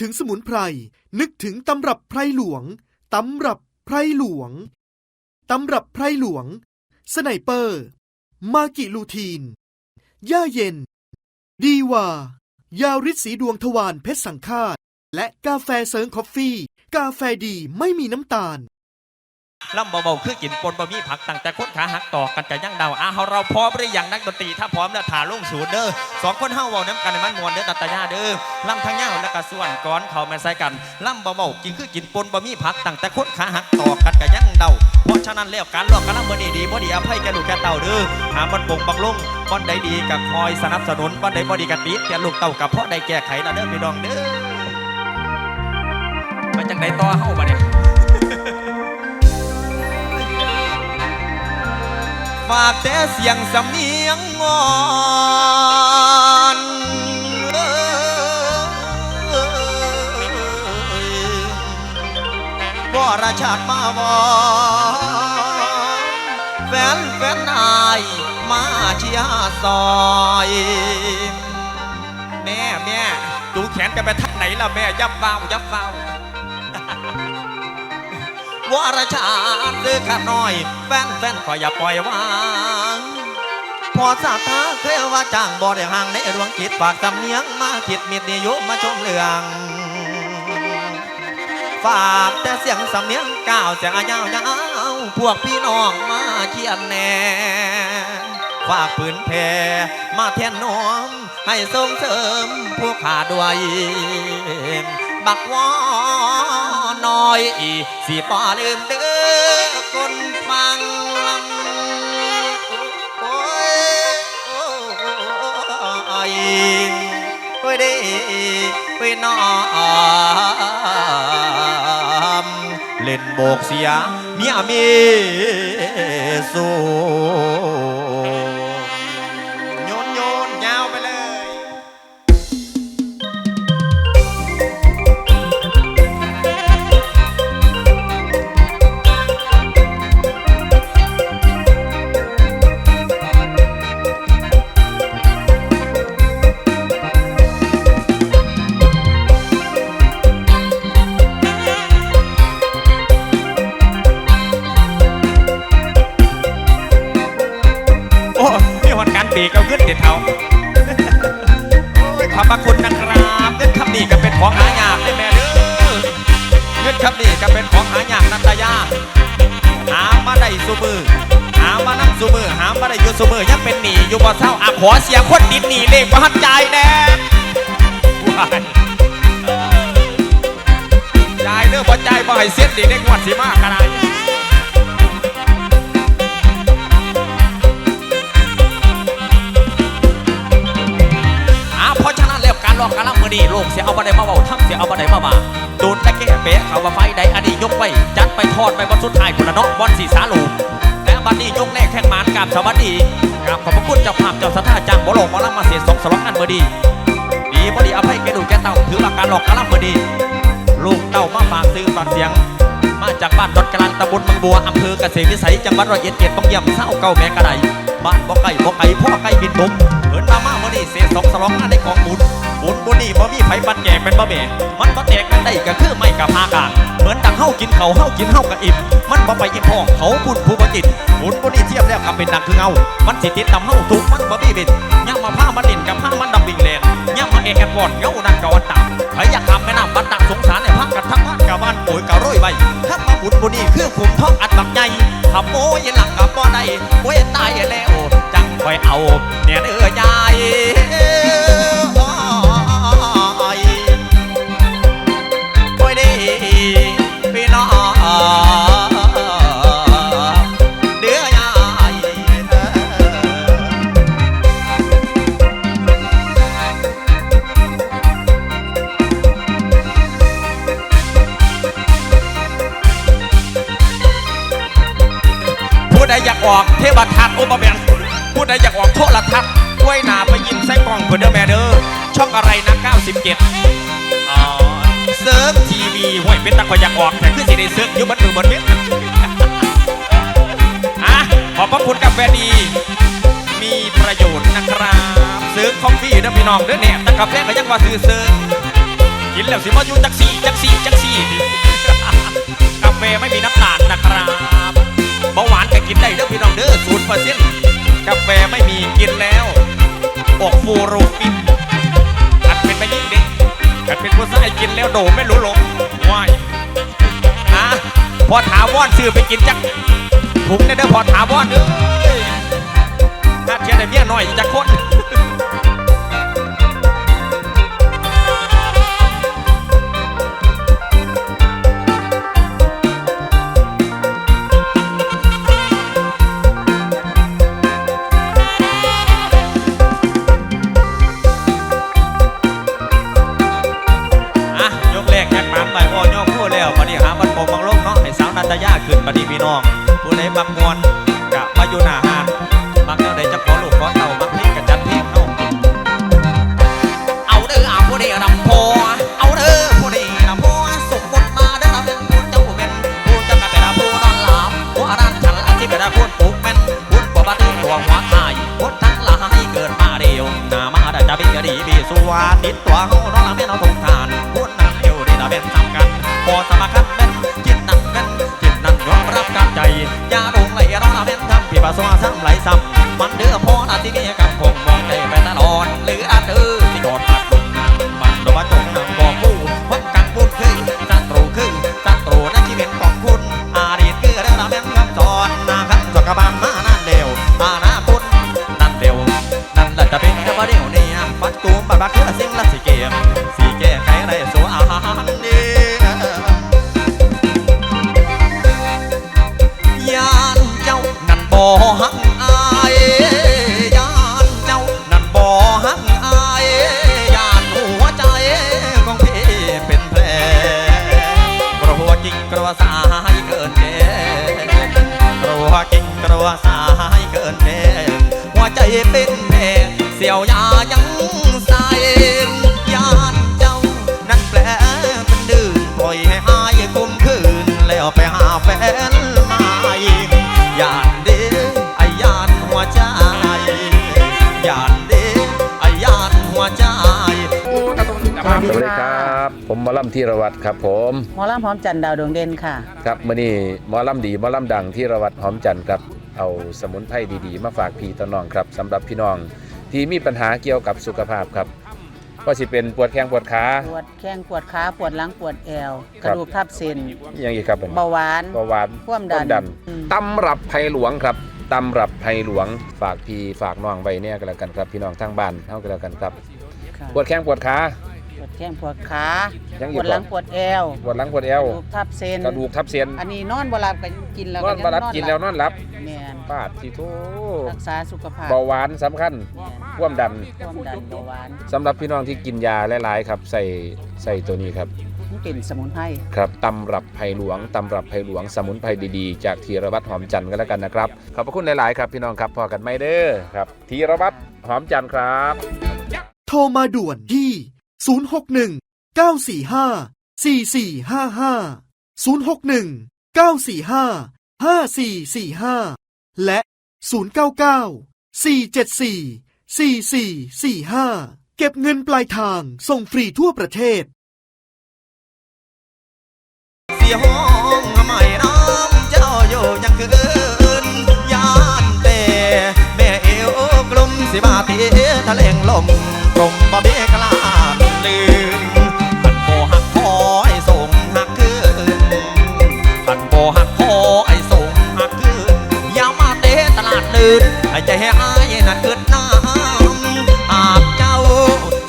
ถึงสมุนไพร นึกถึงตำรับไพรหลวง ตำรับไพรหลวง ตำรับไพรหลวง สไนเปอร์ มากิลูทีน ย่าเย็น ดีวา ยาริดสีดวงทวารเพชรสังฆาตและกาแฟเซิร์งคอฟฟี่ กาแฟดีไม่มีน้ำตาล ล่ำเบาๆคือกินปนบะหมี่ผักตั้งแต่คนขาหักต่อกันจะยั่งเดาอะเฮาเราพร้อมหรือยังนักดนตรีถ้าพร้อมแล้วถ่าลงศูนเด้อสองคนเฮาเว้าน้ำกันในมันมวนเด้อตัตยาเด้อล่ำทั้งเงาและก็ส่วนก้อนเขาแม่ใส่กันล่ำเบาๆกินคือกินปนบะหมี่ผักตั้งแต่คนขาหักต่อกันจะยั่งเดาเพราะฉะนั้นแล้วการลอกกันล่ำบ่ดีดีบ่ดีอภัยแกลูกแกเต่าเด้อหามันปงบังลงบ่อนใดดีกับคอยสนับสนุนบ่อนใดบ่ดีกับปีดแต่ลูกเต่ากับเพราะใดแก้ไขละเด้อพี่น้องเด้อไปจังไดต่อเฮาบัดนี้ ฝากแต่เสียงสำเนียงงอนวรชาติมาวอนแฟนแฟนนายมาเชียร์ซอยแม่แม่ดูแขนกันไปทางไหนล่ะแม่ยับเฝ้ายับเฝ้า วรชาติซื้อข้าน้อย แฟนแฟนขออย่าปล่อยวาง พอสาธาเคยว่าจ้างบ่ได้ห่างในดวงจิตฝากสำเนียงมาคิดมิตรนิยมมาชมเรื่อง ฝากแต่เสียงสำเนียงก้าวจะยาวยาวๆพวกพี่น้องมาเขียนแน่ฝากปืนแพ่มาแทนน้อมให้ส่งเสริมพวกขาด้วย บักวอน้อยสิบ่ลืมเด้อคนฟังโอ้ยโอ้ยโอ้ยเด้ไปน้อมเล่นโบกเสียเมียมีสู้ สียเอาบันไดมาเบาทำเสียเอาบันไดมาบ่าโดนและแก้เป๊ะเขาว่าไฟใดอันนี้ยกไปจัดไปทอดไปบนสุดท้ายคนละเนาะบอลสีสาลูแต่บัดนี้ยกแรกแข่งหมานกับชาวบ้านดีกับขอบพระคุณเจ้าภาพเจ้าสัทธาจังบ่หลงมาล่ำมาเสียสองสลองอันมือดีดีบ่ดีเอาให้แกดูแกเต่าถือว่ากการหลอกการล่ำมือดีลูกเต่ามาฝากซื้อฝากเสียง มาจากบ้านดอนกลางตำบลบางบัวอำเภอเกษตรวิสัยจังหวัดร้อยเอ็ดเกียรติต้องเยี่ยมเศร้าเก่าแม่กระไดบ้านบ่ไก่บ่ไก่พ่อไก่บินตุมเอินมามาบ่นี่เสียสองสลองหน้าในกองบุญบุ ญบุญนี่บ่มีไผบันแจกเป็นบ่แม่มันบ่แตกกันได้ก็คือไม่กับพากางเหมือนดังเฮากินเขาเฮากินเฮาก็อิ่มมันบ่ไปอิ่มท้องเขาบุญผู้บ่กินบุญบุญนี่เทียบแล้วกับเป็นดังคือเงามันสิติดตำเฮาทุกมันบ่มีบินยังมาพามันเล่นกับพามันดำบิ่งแลนยังมาเอกกันก่อนเงานั่นก็วันตามไผอยากทำแม่น้ำบัดตักสงสารให้พักกันทั้งบ้านกับบ้านโอยกะโรยไว้ถ้ามาบุญบุนี่คือขุมทองอัดบักใหญ่ทำโมยหลังกับบ่ได้โอ้ยตายแล้วจังคอยเอาเนี่ยเด้อยาย เทวทัตโอมาแบนผู้ใดอยากออกโทรทัศน์กล้วยหนาไปยินไส้กล่องเพื่อเด้อแม่เด้อช่องอะไรนะ97อ๋อเซิร์ฟทีวีห่วยเป็นตะคอยอยากออกแต่คือสิได้เซิร์ฟอยู่บนมือบนเม็ดอะขอบพระคุณกาแฟดี มีประโยชน์นะครับซื้อคอฟฟี่นะพี่น้องเด้อเนี่ยต่กาแฟก็ยังว่าซื้อซื้อกินแล้วสิมาอยู่จักสี่จักสี่จักสี่กาแฟไม่มีน้ำตาลนะครับ เบาหวานก็กินได้เด้อพี่น้องเด้อศูนย์เปอร์เซ็นต์กาแฟไม่มีกินแล้วอกฟูโรฟินอัดเป็นไม่ยิ่งเด็กอัดเป็นผู้ชายกินแล้วโดไม่รู้หลงว้ายอะพอถามว่อนซื้อไปกินจักถุงได้เด้อพอถามว่อนเอ้ยถ้าเชียร์ได้เมียหน่อยจักคน เกินแกหัวใจเป็นแผลเสียวยายังใส่ยานเจ้า นั่นแปลเป็นดื้อปล่อยให้หายคุมคืน แล้วไปหาแฟนใหม่ยานเด้ไอยานหัวใจยานเด้ไอยานหัวใจสวัสดีครับ ผมหมอลำธีรวัตรครับ ผมหมอลำพร้อมจันทร์ดาวดวงเด่นค่ะ ครับมื่อนี้หมอลำดีหมอลำดังธีรวัตรหอมจันทร์ครับ เอาสมุนไพรดีๆ มาฝากพี่ต้นน้องครับสำหรับพี่น้องที่มีปัญหาเกี่ยวกับสุขภาพครับก็สิเป็นปวดแข้งปวดขา ปวดแข้งปวดขาปวดหลังปวดแอวคกรับระดูกทับเส้นอยังอีกครับผมเบาหวานเบาหวานความดันดันอืมตำรับไผ่หลวงครับตำรับไผ่หลวงฝากพี่ฝากน้องไว้เนี่ยก็แล้วกันครับพี่น้องทางบ้านเท่ากันแล้วกันครับค่ะปวดแข้งปวดขาป วดแข้งปวดขายังอีปกวดหลังบ่ปวดแอวปวดหลังปวดเอวกระดูกทับเส้นกระดูกทับเส้นอันนี้นอนบ่หลับก็กินแล้วนอนยังมารับกินแล้วนอนหลับแม่นปาดทีโทรักษาสุขภาพเบาหวานสำคัญแม่นความดันความดันเบาหวานสำหรับพี่น้องที่กินยาหลายๆครับใส่ใส่ตัวนี้ครับ มันเป็นสมุนไพรครับตำรับไผ่หลวงตำรับไผ่หลวงสมุนไพรดีๆ จากธีรวัตรหอมจันทร์กันแล้วกันนะครับ ขอบพระคุณหลาย ๆ ครับพี่น้องครับพอกันไม่เด้อครับธีรวัตรหอมจันทร์ครับ โทรมาด่วนที่ 061 945 4455 061 945 5445 และ 099 474 4445 เก็บเงินปลายทางส่งฟรีทั่วประเทศ เสียห้องใหม่น้ำเจ้าอยู่ยังคืนยานแต่แม่เอวกลมสิบาเตทะเลงลมกลมบ่เบก ใจให้อายนั่นเกิดน้ำอาบเจ้า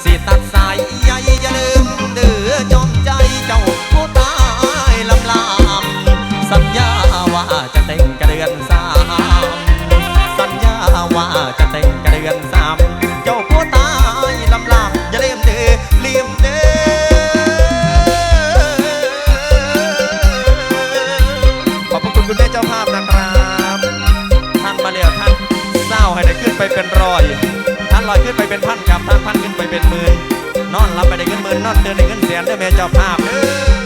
สิตัดสายใยอย่าลืมเดือจอมใจเจ้าผู้ตายลำลามสัญญาว่าจะแต่งกระเดือนสามสัญญาว่าจะแต่งกระเดือนสามเจ้าผู้ตายลำลามอย่าลืมเดือลืมเดือขอบพระคุณคุณแม่เจ้าภาพนะครับ ได้ขึ้นไปเป็นร้อยท่านลอยขึ้นไปเป็นพันกับท่านพันขึ้นไปเป็นหมื่นนอนรับไปได้เงินหมื่นนอนเตือนได้เงินแสนเด้อแม่เจ้าภาพเด้อ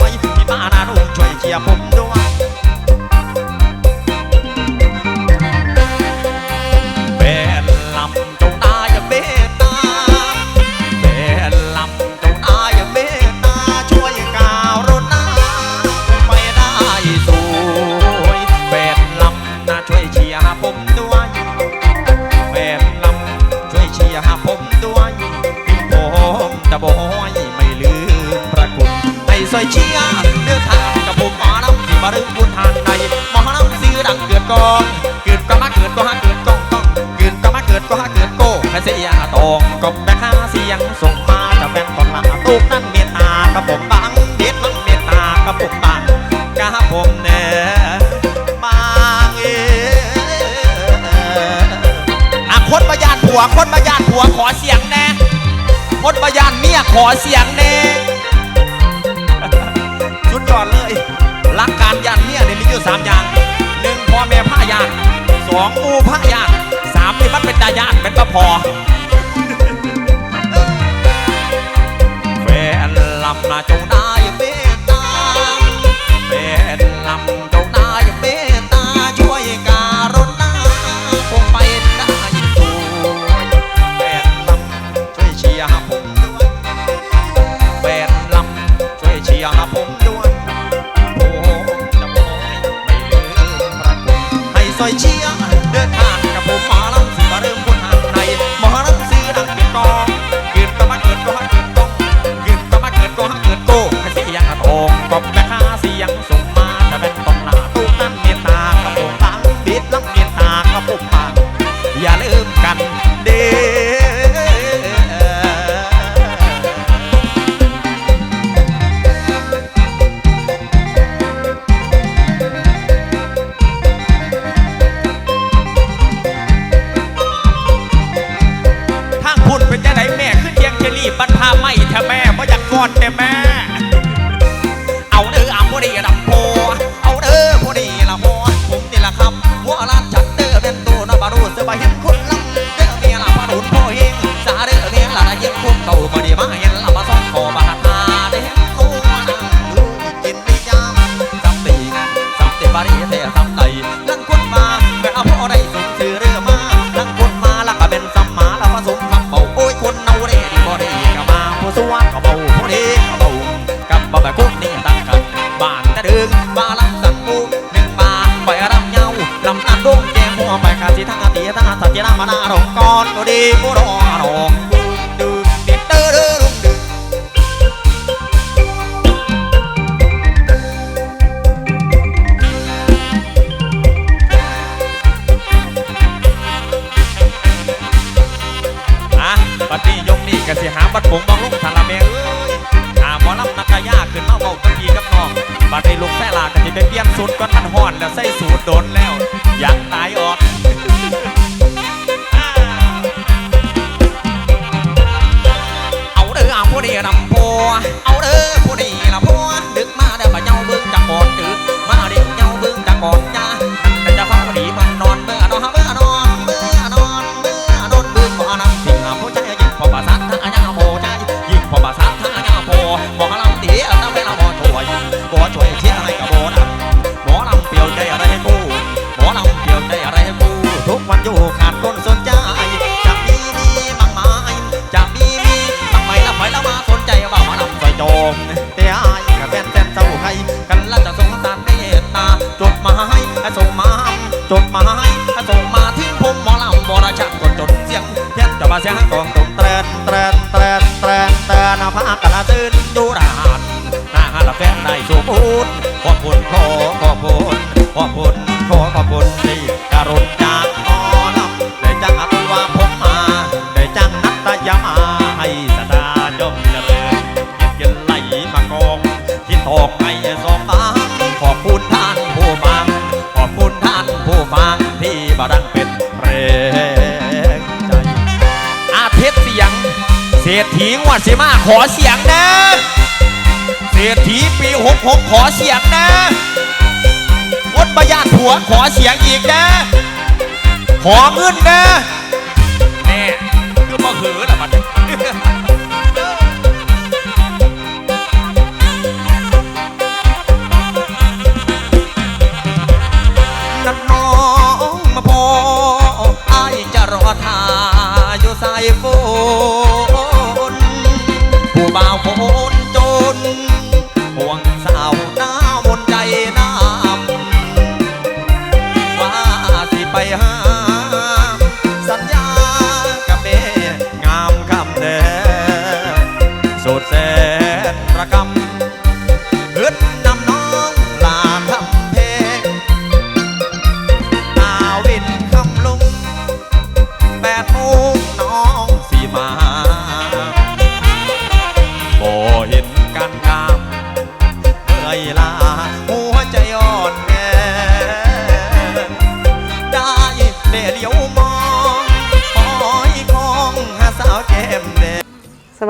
วยพี่ป้านาลุงช่วยเชียร์ผมด้วย มารึงคุณทานในหมอนำซื้อดังเกิดกองเกิดก็มาเกิดก็หาเกิดกองกองเกิดก็มาเกิดก็หาเกิดโก้ให้เสียตองก็แม่ค้าเสียงส่งมาจะแบ่งตอนละตุกนั่นเมตตากับผมบังเด็ดนั่นเมตตากับผมบังกับผมแน่บางเออะคนมายานผัวคนมายานผัวขอเสียงแน่คนมายานเมียขอเสียงแน่สุดยอดเลย รักการยันเมียเนี่ยมีอยู่สามอย่างหนึ่งพ่อแม่ผ้ายานสองปู่ผ้ายานสามนี่มันเป็นตายานเป็นประพอ ลาเด้อเมียละนะเห็นคนเก่ามาดีมาเห็นละมาซ่องคอบาทาได้เห็นตัวนั่งดูกินได้ยามจำตีงจำตีบารีเสียทำใดนั่งคนมาเป็นเอาพ่อได้สมชื่อเรือมานั่งคนมาแล้วก็เป็นสัมมาแล้วผสมคำเบาโอ้ยคนเอาเด้ดีบ่ดีก็มาผู้สวรรค์ก็เบาผู้ดีก็เบากับบ่แบบคุกนี่ตั้งกันบ้านแต่ดึงบ้าลำสันปูหนึ่งมาไปรำเงาลำนันดงแกงหัวไปกาสิทั้งอาตีทั้งอาสัจจนามานารงกอนก็ดีกูรอ บัดผมมองลุงทาราเมเอ้ยหาหมอลำนักกายาขึ้นมาเบาตะกี้กับน้องบัดนี้ลุงแซ่ลากะสิไปเปลี่ยนสูตรก่อนมันฮ้อนแล้วใส่สูตรโดนแล้วอยากตายออกเอาเด้อเอาผู้ดีนำพัวเอาเด้อผู้ดีละพัวดึกมาได้อมาเจ้าเบิ่งจากก่อนดึกมาเด็กเจ้าเบิ่งจากก่อน จดหมายส่งมาถึงผมหมอลำบรชักกดจดเสียงเพียนจะมาเสียงกองตรงแตรนเตรนเตรนเตรนเตรนภากระตื่นดูรานหน้าละแฟนได้สูบูนขอบคุณ ษฐีงวดสิมาขอเสียงนะเศรษฐีปีหกหกขอเสียงนะวดประหยัดผัวขอเสียงอีกนะ ขอเงินนะแน่คือบ่หือละมัน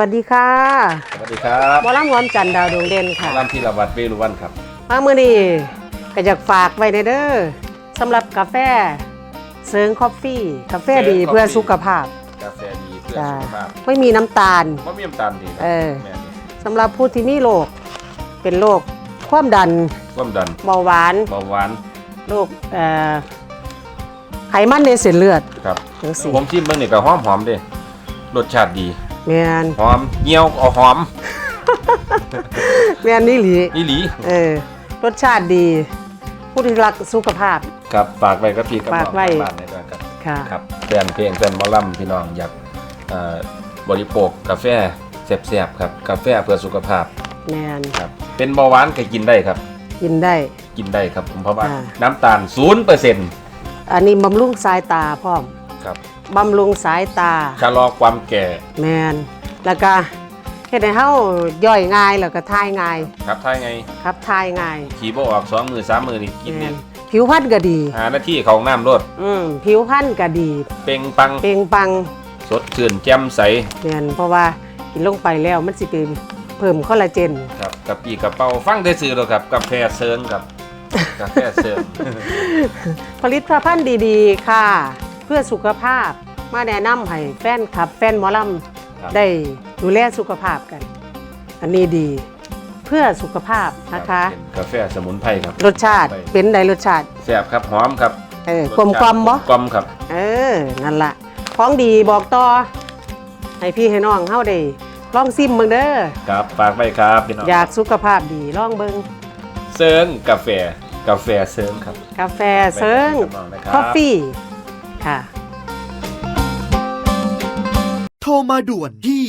วัสดีค่ะสวัสดีครับบอลำหวอมจันทร์ดาวดวงเด่นค่ะลำพีรวัตรเวรุวันครับ มาเมื่อนี้ก็อยากฝากไว้ในเด้อสำหรับกาแฟเซิงคอฟฟี่ กาแฟดีเซิงเพื่อ Coffee สุขภาพ กาแฟดีเพื่อจ้าสุขภาพ ไม่มีน้ำตาลว่ามีน้ำตาลดีนะเออแม่นี่สำหรับผู้ที่มีโรคเป็นโรคความดันความดันเบาหวานเบาหวานโรคเอ่อไขมันในเส้นเลือดครับจังสิผมชิมเบิ่งนี่ก็หอมหอมๆเด้รสชาติดี แม่นหอมเงี้ยวเอาหอมแม่นนี่หลีนี่หลีเออรสชาติดีผู้ที่รักสุขภาพ ครับฝากไว้กับพี่กับน้ฝาอกงไว้ทางบ้านในด้วยครับค่ะ ครับแฟนเพลงแฟนหมอลำพี่น้องอยากเอ่อบริโภคกาแฟแซ่บๆครับกาแฟเพื่อสุขภาพแม่นครับเป็นเบาหวานก็กินได้ครับ กินได้ กินได้ครับผมเพราะว่าอ่า น้ำตาล0%อันนี้บำรุงสายตาพร้อม ครับ บำรุงสายตาชะลอความแก่ แมนแล้วก็เฮ็ดให้เฮาย่อยง่ายแล้วก็ทายง่ายครับถ้าไง ครับทายง่ายขี่บ่ออกสองมือสามมือนี่กินแม่เนี่ยนผิวพรรณก็ดี หาหน้าที่ของน้ำรดอืมผิวพรรณก็ดี เป่งปังเปล่งปลังสดชื่นแจ่มใสแม่นเพราะว่ากินลงไปแล้วมันสิไปเพิ่มคอลลาเจน ครับกับปีกระเป๋าฟังได้ซื้อแล้วครับกาแฟเซิร์นครับกาแฟเซิร์น ผลิตภัณฑ์ดีๆ ค่ะ เพื่อสุขภาพมาแนะนำให้แฟนคลับ แฟนหมอลครับำได้ดูแลสุขภาพกัน อันนี้ดีเพื่อสุขภาพนะคะเป็นกาแฟสมุนไพรครับ รสชาติเป็นไดรสชาติแซ่บครับหอมครับเออกลมกลมๆบ่กลมครับ เออนั่นละของดีบอกต่อให้พี่ให้น้องเฮาได้ลองซิมเบิ่งเด้อครับฝากไว้ครับพี่น้องอยากสุขภาพดีลองเบิ่งเซิร์นกาแฟกาแฟเซิร์นครับ กาแฟเซิงไปกับน้องนะครับคอฟฟี่ ค่ะ โทรมาด่วนที่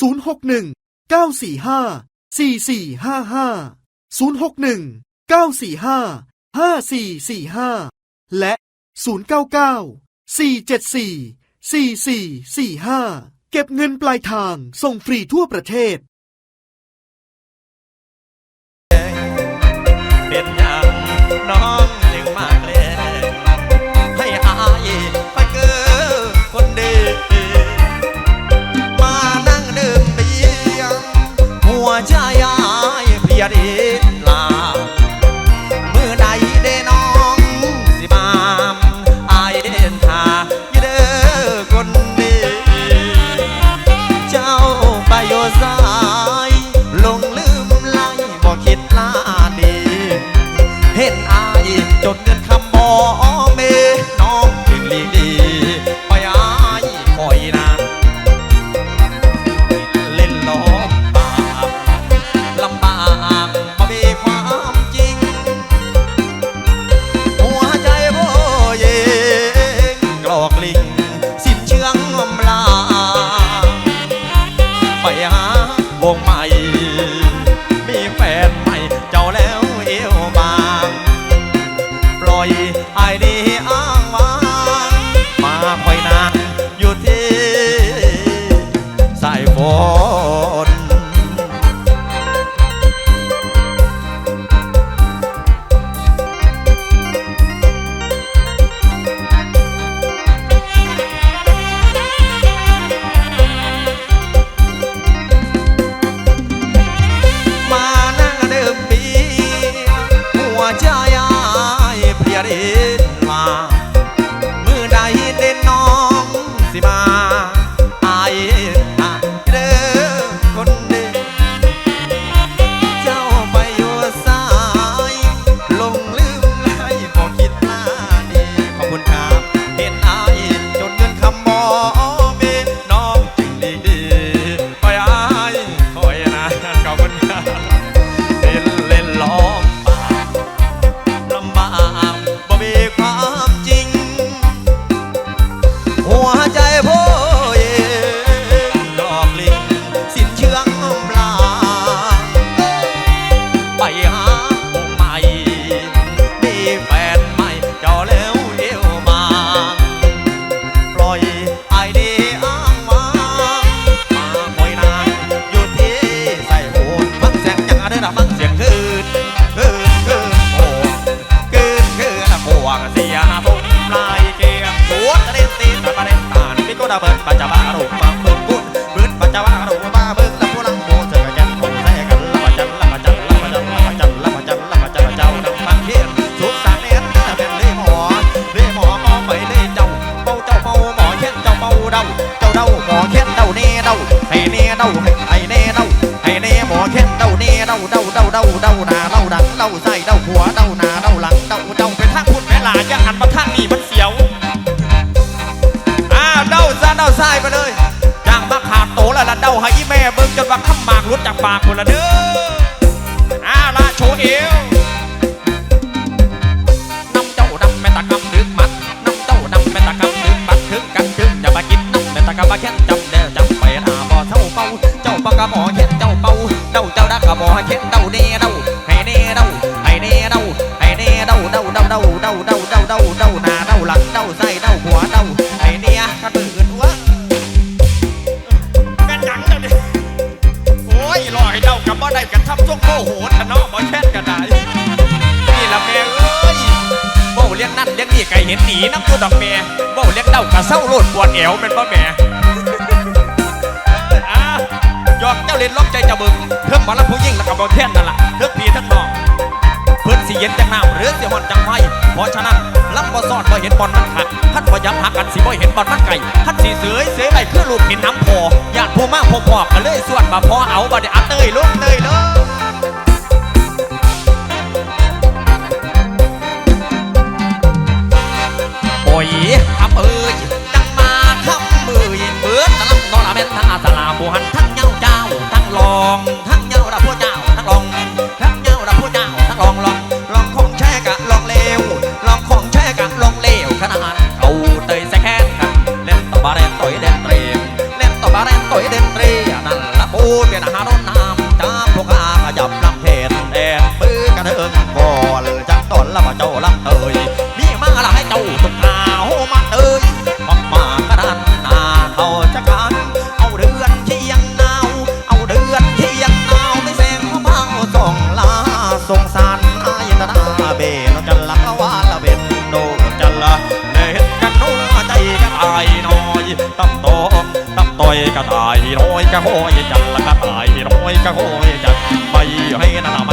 061 945 4455 061 945 5445 และ 099 474 4445 เก็บเงินปลายทางส่งฟรีทั่วประเทศ เป็นอย่างน้อง หน้าเดาหลังเดาเดาเป็นทางพุ่นแม่หลาอย่าหันมาทางนี้มันเสียว อ้าวเดาซะเดาซ้ายไปเลยย่างมาขาดโตแล้วละเดาให้แม่เบิ่งจนว่าคำหมากหลุดจากปากคนละเด้อ อ้าวละโชว์เอวน้ำเจ้าดำแม่ตะกำดึกมัดน้ำเจ้าดำแม่ตะกำดึกมัดถึงกันถึงอย่ามากินน้ำแม่ตะกำมาแค่นจำเด้อจำไปหาบ่อเท่าเป่าเจ้าปากกะหมอเข็นเจ้าเป่าเดาเจ้าดักกะหมอเข็นเดาเน่เดา บ้าเลี้ยงนั่นเลี้ยงนี่ไก่เห็นหนีน้ำตัวดอกแม่เบ้าเลี้ยงเด้ากะเศร้าโลดปวดแอวเป็นบ่แม่ยอะหยอกเจ้าเล่นล้อมใจเจะบึงเทิงหมอลผู้ยิ่งแล้วก็บ่แท่นนั่นล่ะเทิงพีทั้งน้องเพิ่อนสิเย็นจังน้ำหรือเสิฮ้อนจังไฟเพราะฉะนั้นลำบ่ซ่อนบ่เห็นบอลมันขัดท่านบ่ย้ำหากันสิบ่เห็นบอลมันไก่ท่านสิเสยเสยไปคือลูกเห็นน้ำพอญาติผู้มาพอพอกันเลยส่วนมาพอเอาบ่ได้อัดเตยลงเตยเลย อ้ยคำเอ้ยจังมาคำมือยิงเบิดตะลำนอละแม่นท่าสลาบหันทั้งเงาเจ้าทั้งลองทั้งเงาดับพวกเจ้าทั้งลองทั้งเงาดับพวกเจ้าทั้งลองลองลองของแช่กะลองเลวลองของแช่กะลองเลวขนาดเขาเตยแสแคนกันเล่นต่อบาเรนต่อยเด่นเตรียมเล่นต่อบาเรนต่อยเด่นเตรียนั่นละปูเป็นอาหารร้อนนา กระตายน้อยกระโหยจันละกระตายน้อยกระโหยจันไปให้นาไ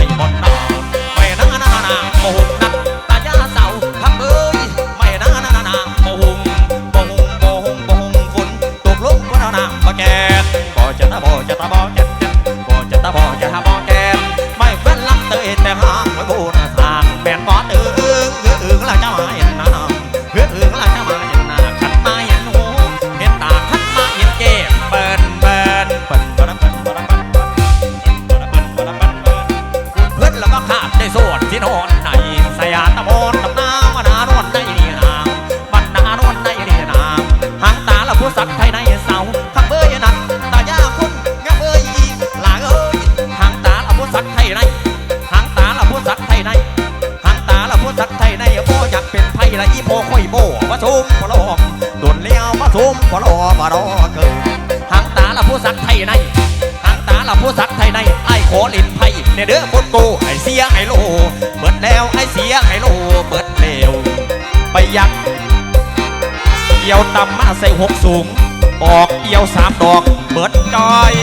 เบิดแล้วไอ้เสียไอ้โลเบิดเร็วไปยักเกี่ยวตำมาใส่หกสูงออกเกี่ยวสามดอกเบิดจอย